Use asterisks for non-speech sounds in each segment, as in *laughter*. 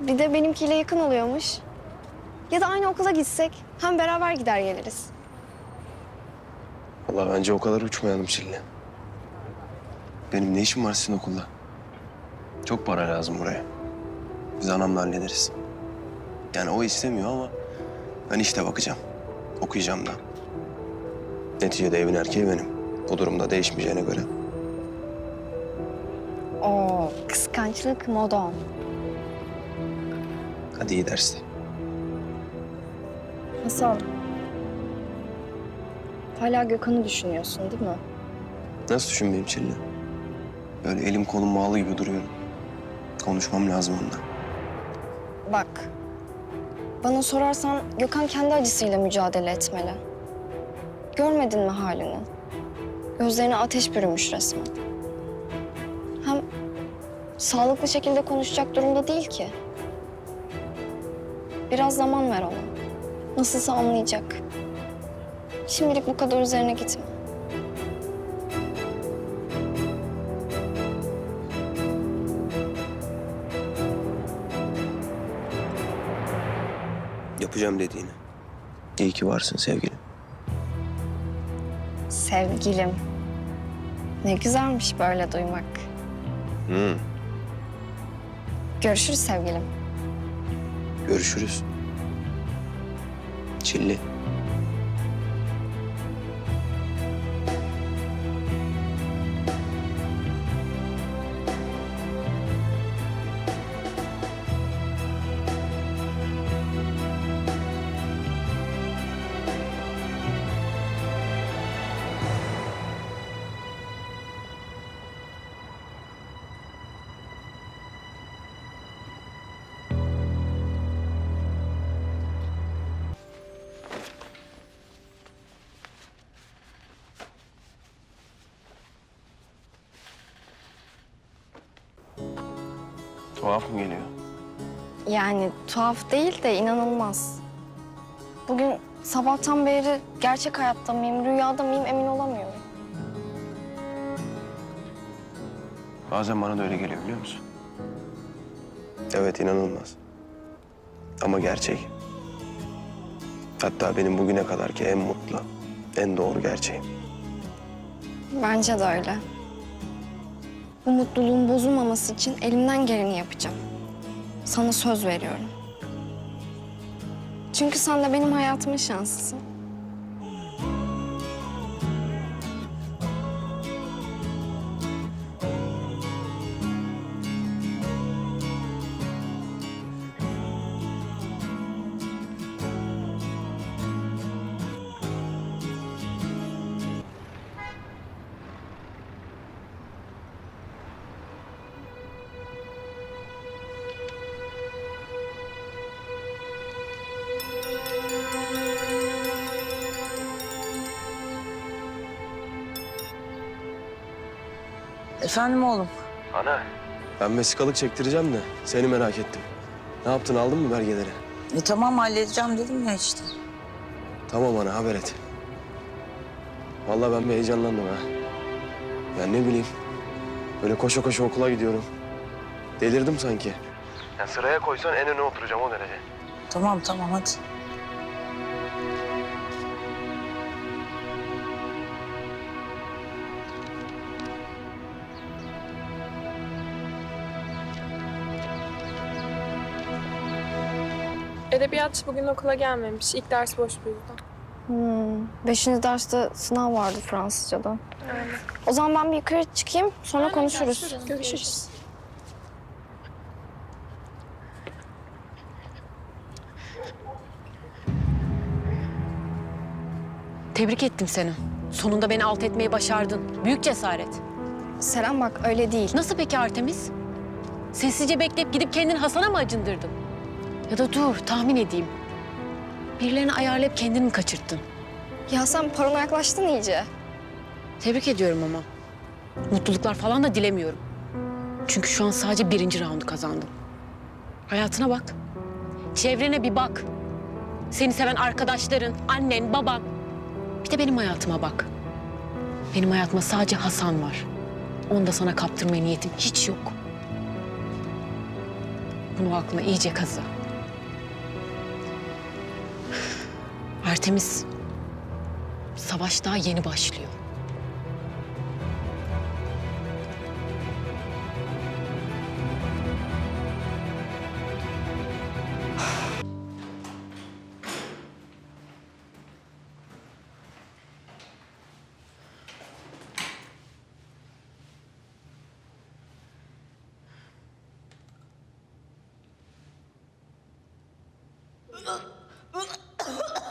Bir de benimkiyle yakın oluyormuş. Ya da aynı okula gitsek hem beraber gider geliriz. Vallahi bence o kadar uçmayalım Çilli. Benim ne işim var sizin okulda? Çok para lazım buraya. Biz anamla hallederiz. Yani o istemiyor ama ben işte bakacağım. Okuyacağım da. Neticede evin erkeği benim. Bu durumda değişmeyeceğine göre. Oo, kıskançlık modon. Hadi iyi derste. Hasan. Hala Gökhan'ı düşünüyorsun değil mi? Nasıl düşünmeyeyim Çilli? Böyle elim kolum bağlı gibi duruyorum. Konuşmam lazım onunla. Bak. Bana sorarsan Gökhan kendi acısıyla mücadele etmeli. Görmedin mi halini? Gözlerine ateş bürümüş resmen. Hem sağlıklı şekilde konuşacak durumda değil ki. Biraz zaman ver ona. Nasılsa anlayacak. Şimdilik bu kadar üzerine gitme. Yapacağım dediğini. İyi ki varsın sevgilim. Sevgilim. Ne güzelmiş böyle duymak. Hı. Görüşürüz sevgilim. Görüşürüz. Çilli. Tuhaf mı geliyor? Yani tuhaf değil de inanılmaz. Bugün sabahtan beri gerçek hayatta mıyım, rüyada mıyım emin olamıyorum. Bazen bana da öyle geliyor biliyor musun? Evet inanılmaz. Ama gerçek. Hatta benim bugüne kadarki en mutlu, en doğru gerçeğim. Bence de öyle. Bu mutluluğun bozulmaması için elimden geleni yapacağım. Sana söz veriyorum. Çünkü sen de benim hayatımın şanslısın. Efendim oğlum. Ana. Ben vesikalık çektireceğim de seni merak ettim. Ne yaptın aldın mı belgeleri? E tamam halledeceğim dedim ya işte. Tamam ana haber et. Vallahi ben bir heyecanlandım ha. Ya ne bileyim. Böyle koşa koşa okula gidiyorum. Delirdim sanki. Ya sıraya koysan en öne oturacağım o derece. Tamam tamam hadi. Edebiyatçı bugün okula gelmemiş. İlk ders boş bu yüzden. Hmm. Beşinci derste sınav vardı Fransızca'da. O zaman ben bir yukarı çıkayım, sonra konuşuruz. Görüşürüz. Tebrik ettim seni. Sonunda beni alt etmeyi başardın. Büyük cesaret. Selam bak öyle değil. Nasıl peki Artemis? Sessizce bekleyip gidip kendini Hasan'a mı acındırdın? Ya da dur tahmin edeyim. Birilerini ayarlayıp kendini mi kaçırttın? Ya sen parona yaklaştın iyice. Tebrik ediyorum ama. Mutluluklar falan da dilemiyorum. Çünkü şu an sadece birinci raundu kazandın. Hayatına bak. Çevrene bir bak. Seni seven arkadaşların, annen, baban. Bir de benim hayatıma bak. Benim hayatımda sadece Hasan var. Onu da sana kaptırmaya niyetim hiç yok. Bunu aklına iyice kazı. Artemis, savaş daha yeni başlıyor.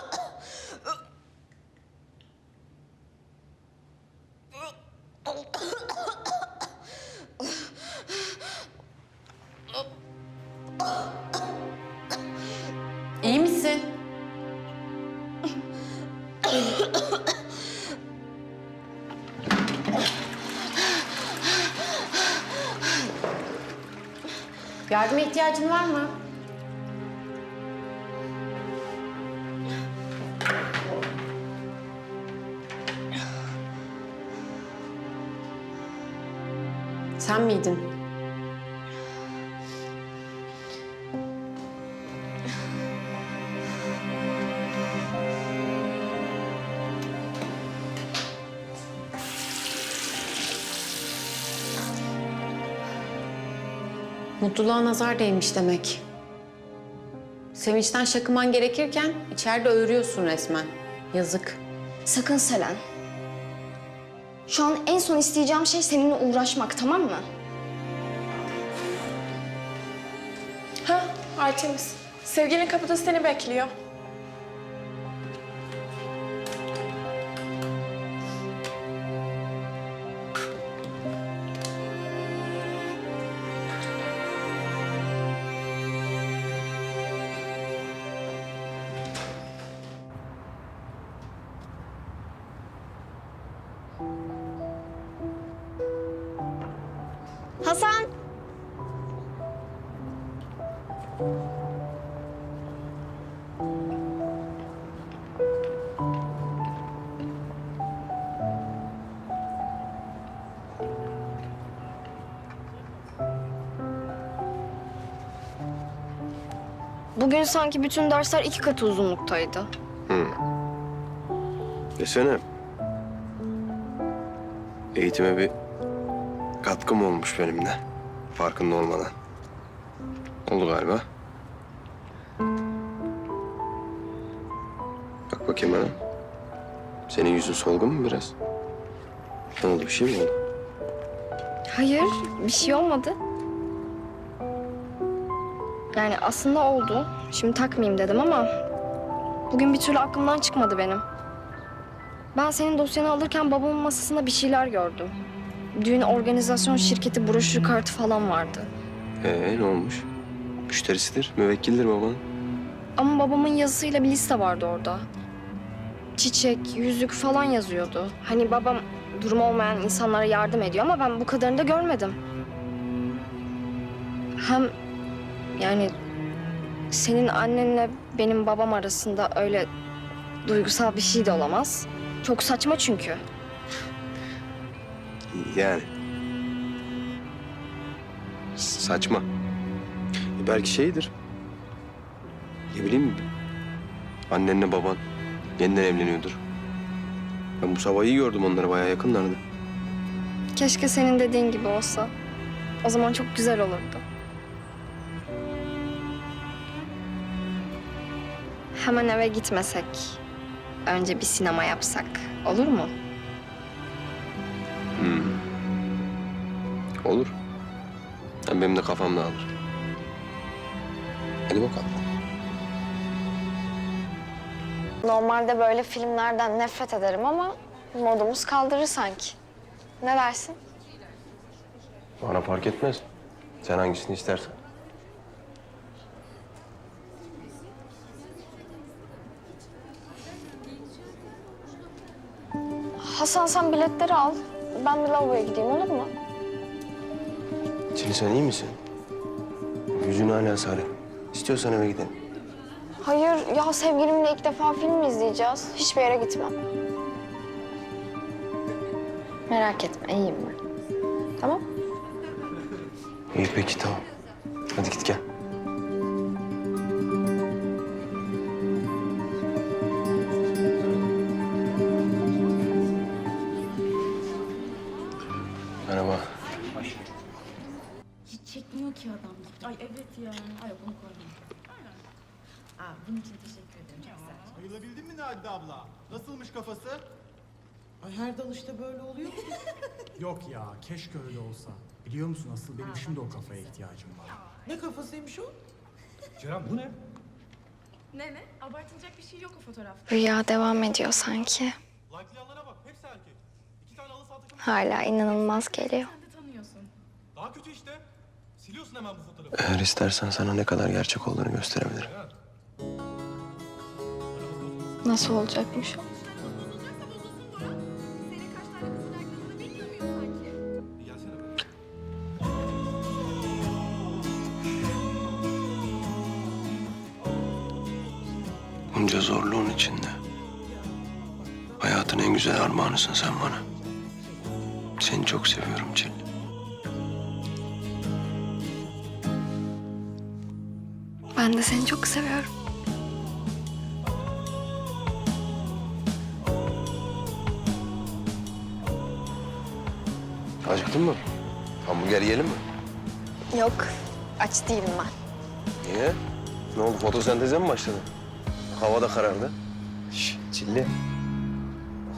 *laughs* Yardıma ihtiyacın var mı? Sen miydin? Mutluluğa nazar değmiş demek. Sevinçten şakıman gerekirken içeride öğürüyorsun resmen. Yazık. Sakın Selen. Şu an en son isteyeceğim şey seninle uğraşmak tamam mı? Ha Artemis. Sevgilin kapıda seni bekliyor. Bugün sanki bütün dersler iki katı uzunluktaydı. Desene. Eğitime bir katkım olmuş benim de. Farkında olmadan. Oldu galiba. Bak bakayım bana. Senin yüzün solgun mu biraz? Ne oldu bir şey mi oldu? Hayır, bir şey olmadı. Yani aslında oldu. Şimdi takmayayım dedim ama bugün bir türlü aklımdan çıkmadı benim. Ben senin dosyanı alırken babamın masasında bir şeyler gördüm. Düğün organizasyon şirketi broşür kartı falan vardı. Ee ne olmuş? Müşterisidir, müvekkildir babanın. Ama babamın yazısıyla bir liste vardı orada. Çiçek, yüzük falan yazıyordu. Hani babam durum olmayan insanlara yardım ediyor ama ben bu kadarını da görmedim. Hem yani senin annenle benim babam arasında öyle duygusal bir şey de olamaz. Çok saçma çünkü. Yani. Saçma. E belki şeydir. Ne bileyim. Annenle baban yeniden evleniyordur. Ben bu sabah iyi gördüm onları bayağı yakınlardı. Keşke senin dediğin gibi olsa. O zaman çok güzel olurdu. Hemen eve gitmesek. Önce bir sinema yapsak. Olur mu? Hmm. Olur. Hem benim de kafam dağılır. Hadi bakalım. Normalde böyle filmlerden nefret ederim ama modumuz kaldırır sanki. Ne dersin? Bana fark etmez. Sen hangisini istersen. Hasan sen biletleri al. Ben bir lavaboya gideyim olur mu? Çili sen iyi misin? Yüzün hala sarı. İstiyorsan eve gidelim. Hayır ya sevgilimle ilk defa film izleyeceğiz. Hiçbir yere gitmem. Merak etme iyiyim ben. Tamam? İyi peki tamam. Hadi git gel. Dalışta böyle oluyor mu? *laughs* Yok ya, keşke öyle olsa. Biliyor musun asıl benim şimdi o kafaya ihtiyacım var. ne kafasıymış o? Ceren bu ne? Ne ne? Abartılacak bir şey yok o fotoğrafta. Rüya devam ediyor sanki. Like'layanlara bak, hepsi erkek. İki tane halı saha takımı. Hala inanılmaz geliyor. Sen de tanıyorsun. Daha kötü işte. Siliyorsun hemen bu fotoğrafı. Eğer istersen sana ne kadar gerçek olduğunu gösterebilirim. Nasıl olacakmış o? İçinde. Hayatın en güzel armağanısın sen bana. Seni çok seviyorum Çil. Ben de seni çok seviyorum. Acıktın mı? Hamburger yiyelim mi? Yok, aç değilim ben. Niye? Ne oldu fotosenteze mi başladı? Hava da karardı. Çilli.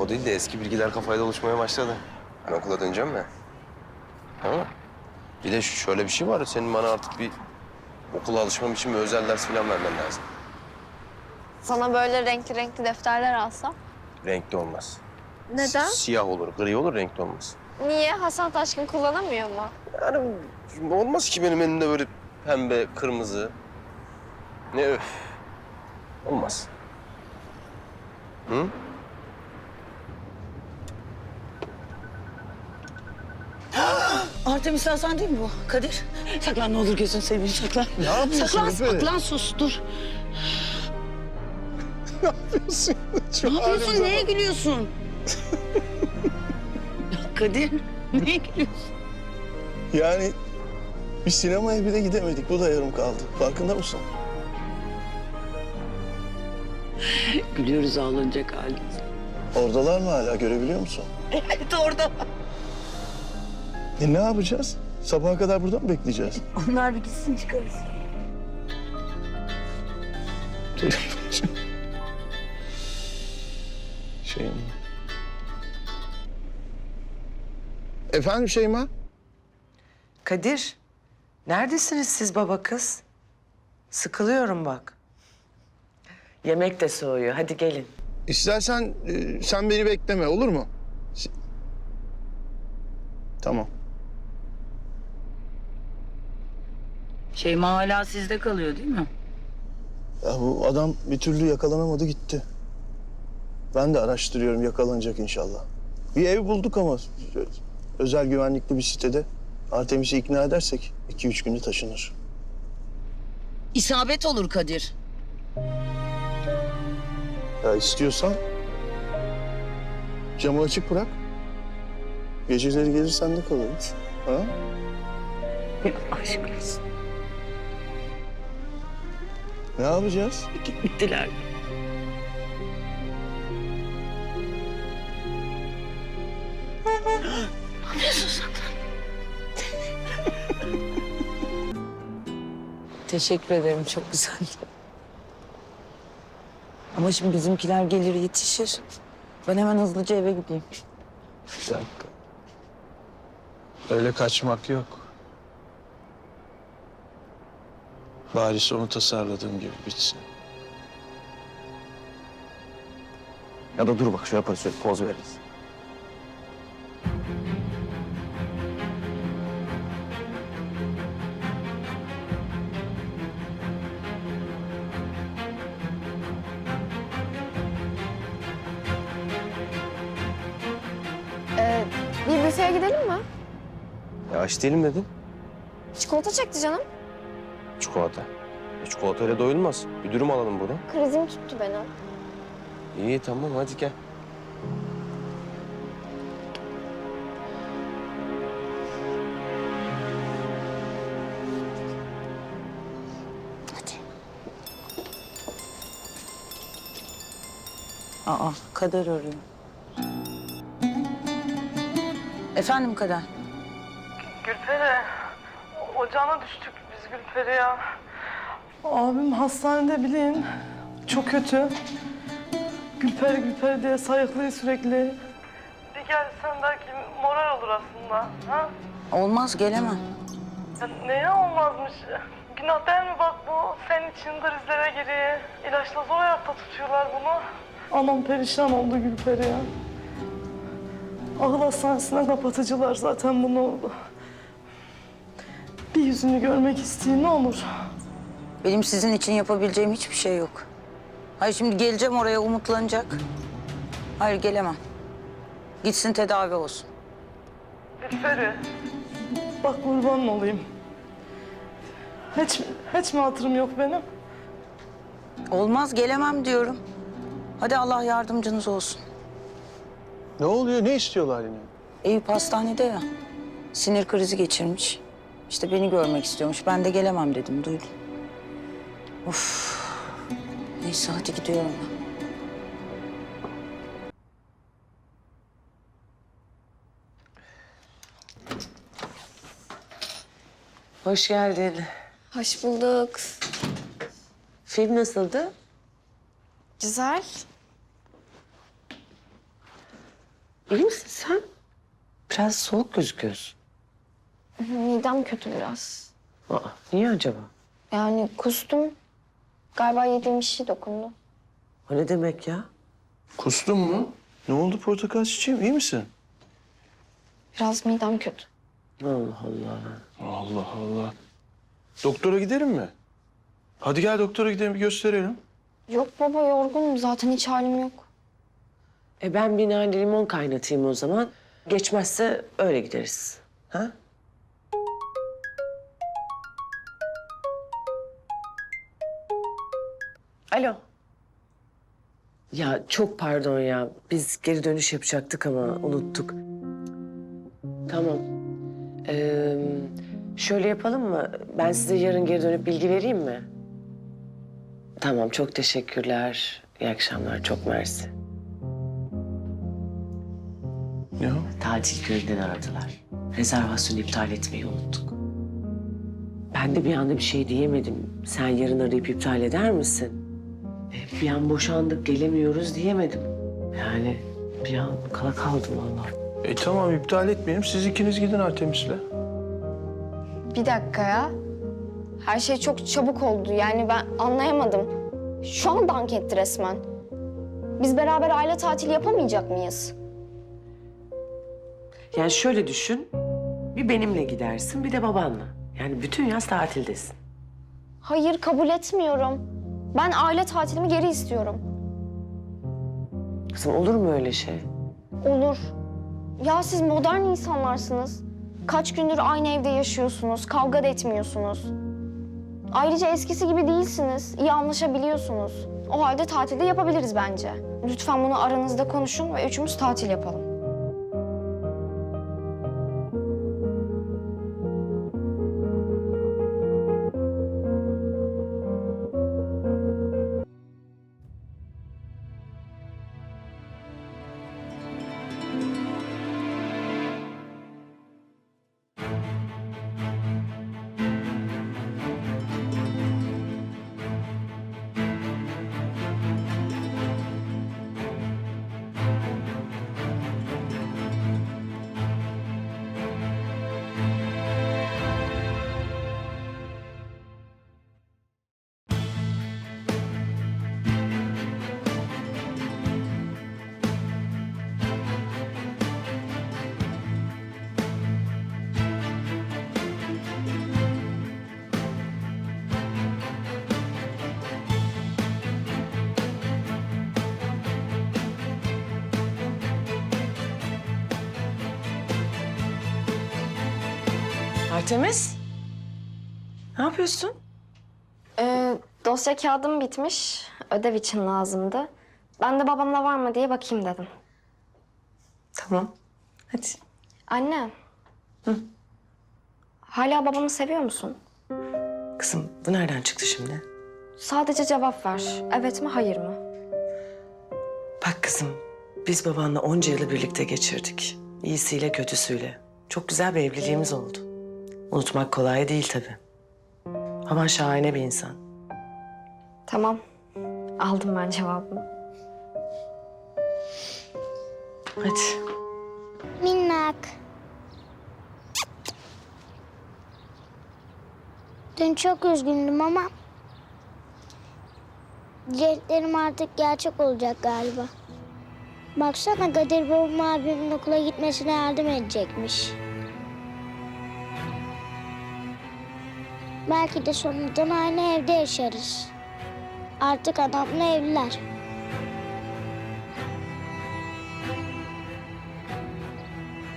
O değil de eski bilgiler kafayla oluşmaya başladı. Ben okula döneceğim ya. Tamam? Bir de şöyle bir şey var. Senin bana artık bir okula alışmam için bir özel ders falan vermen lazım. Sana böyle renkli renkli defterler alsam? Renkli olmaz. Neden? Siyah olur, gri olur, renkli olmaz. Niye? Hasan Taşkın kullanamıyor mu? Yani olmaz ki benim elimde böyle pembe, kırmızı. Ne öf. Olmaz. Hı? Artemis Hasan değil mi bu? Kadir. Saklan ne olur gözün seveyim saklan. Ne yapıyorsun Saklan Efe? saklan sus dur. *laughs* Ne yapıyorsun? Ne yapıyorsun neye gülüyorsun? Ya Kadir *laughs* neye gülüyorsun? Yani bir sinemaya bile gidemedik. Bu da yarım kaldı. Farkında mısın? *laughs* Gülüyoruz ağlanacak halimiz. Oradalar mı hala görebiliyor musun? *laughs* Evet orada. E ne yapacağız? Sabaha kadar burada mı bekleyeceğiz? Onlar bir gitsin çıkarız. *laughs* Şeyma. Efendim Şeyma? Kadir, neredesiniz siz baba kız? Sıkılıyorum bak. Yemek de soğuyor. Hadi gelin. İstersen e, sen beni bekleme olur mu? Si- Tamam. Şeyma hala sizde kalıyor değil mi? Ya bu adam bir türlü yakalanamadı gitti. Ben de araştırıyorum yakalanacak inşallah. Bir ev bulduk ama özel güvenlikli bir sitede. Artemis'i ikna edersek iki üç günde taşınır. İsabet olur Kadir. Ya istiyorsan camı açık bırak. Geceleri gelir sen de kalırız. Ha? Aşk olsun. Ne yapacağız? Gittiler. Teşekkür ederim. Çok güzeldi. Ama şimdi bizimkiler gelir yetişir. Ben hemen hızlıca eve gideyim. Bir dakika. Öyle kaçmak yok. Bari sonu tasarladığım gibi bitsin. Ya da dur bak şöyle yaparız, şöyle poz veririz. Gidelim mi? Ya aç değilim dedin. Çikolata çekti canım. Çikolata. E, çikolatayla doyulmaz. Bir dürüm alalım buradan. Krizim tuttu beni. İyi tamam hadi gel. Aa, Kader arıyor. Efendim Kader? Gülperi, ocağına düştük biz. Gülperi ya? Abim hastanede bilin. Çok kötü. Gülperi Gülperi diye sayıklıyor sürekli. Bir gelsen belki moral olur aslında. Ha? Olmaz gelemem. Ya neye olmazmış? Günah değil mi bak bu? Senin için krizlere giriyor. İlaçla zor hayatta tutuyorlar bunu. Anam perişan oldu Gülperi ya. Ahıl hastanesine kapatıcılar zaten bunu oldu. Bir yüzünü görmek isteyin ne olur. Benim sizin için yapabileceğim hiçbir şey yok. Hayır şimdi geleceğim oraya umutlanacak. Hayır gelemem. Gitsin tedavi olsun. Gülperi. Bak kurban olayım. Hiç, hiç mi hatırım yok benim? Olmaz gelemem diyorum. Hadi Allah yardımcınız olsun. Ne oluyor? Ne istiyorlar yine? Eyüp hastanede ya. Sinir krizi geçirmiş. İşte beni görmek istiyormuş. Ben de gelemem dedim, duydum. Of. Neyse hadi gidiyorum ben. Hoş geldin. Hoş bulduk. Film nasıldı? Güzel. İyi misin sen? Biraz soğuk gözüküyorsun. Midem kötü biraz. Aa, niye acaba? Yani kustum. Galiba yediğim bir şey dokundu. O ne demek ya? Kustun mu? Ne oldu portakal çiçeğim? İyi misin? Biraz midem kötü. Allah Allah. Allah Allah. Doktora gidelim mi? Hadi gel doktora gidelim bir gösterelim. Yok baba yorgunum zaten hiç halim yok. E ben bir nane limon kaynatayım o zaman. Geçmezse öyle gideriz. Ha? Alo. Ya çok pardon ya. Biz geri dönüş yapacaktık ama unuttuk. Tamam. Ee, şöyle yapalım mı? Ben size yarın geri dönüp bilgi vereyim mi? Tamam, çok teşekkürler. İyi akşamlar, çok mersi. Ne o? Tatil köyünden aradılar. Rezervasyonu iptal etmeyi unuttuk. Ben de bir anda bir şey diyemedim. Sen yarın arayıp iptal eder misin? E, bir an boşandık gelemiyoruz diyemedim. Yani bir an kala kaldım vallahi. E tamam iptal etmeyelim. Siz ikiniz gidin Artemis'le. Bir dakika ya. Her şey çok çabuk oldu. Yani ben anlayamadım. Şu an dank etti resmen. Biz beraber aile tatili yapamayacak mıyız? Yani şöyle düşün. Bir benimle gidersin bir de babanla. Yani bütün yaz tatildesin. Hayır kabul etmiyorum. Ben aile tatilimi geri istiyorum. Kızım olur mu öyle şey? Olur. Ya siz modern insanlarsınız. Kaç gündür aynı evde yaşıyorsunuz, kavga da etmiyorsunuz. Ayrıca eskisi gibi değilsiniz, iyi anlaşabiliyorsunuz. O halde tatilde yapabiliriz bence. Lütfen bunu aranızda konuşun ve üçümüz tatil yapalım. Artemis? Ne yapıyorsun? Ee, dosya kağıdım bitmiş. Ödev için lazımdı. Ben de babamla var mı diye bakayım dedim. Tamam. Hadi. Anne. Hala babamı seviyor musun? Kızım bu nereden çıktı şimdi? Sadece cevap ver. Evet mi, hayır mı? Bak kızım, biz babanla onca yılı birlikte geçirdik. İyisiyle kötüsüyle. Çok güzel bir evliliğimiz oldu. Unutmak kolay değil tabii. Baban şahane bir insan. Tamam. Aldım ben cevabını. Hadi. Minnak. Dün çok üzgündüm ama... Dileklerim artık gerçek olacak galiba. Baksana Kadir babam abimin okula gitmesine yardım edecekmiş. Belki de sonradan aynı evde yaşarız. Artık anamla evliler.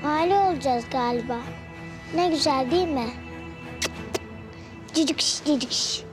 Aile olacağız galiba. Ne güzel değil mi? Cicik cicik.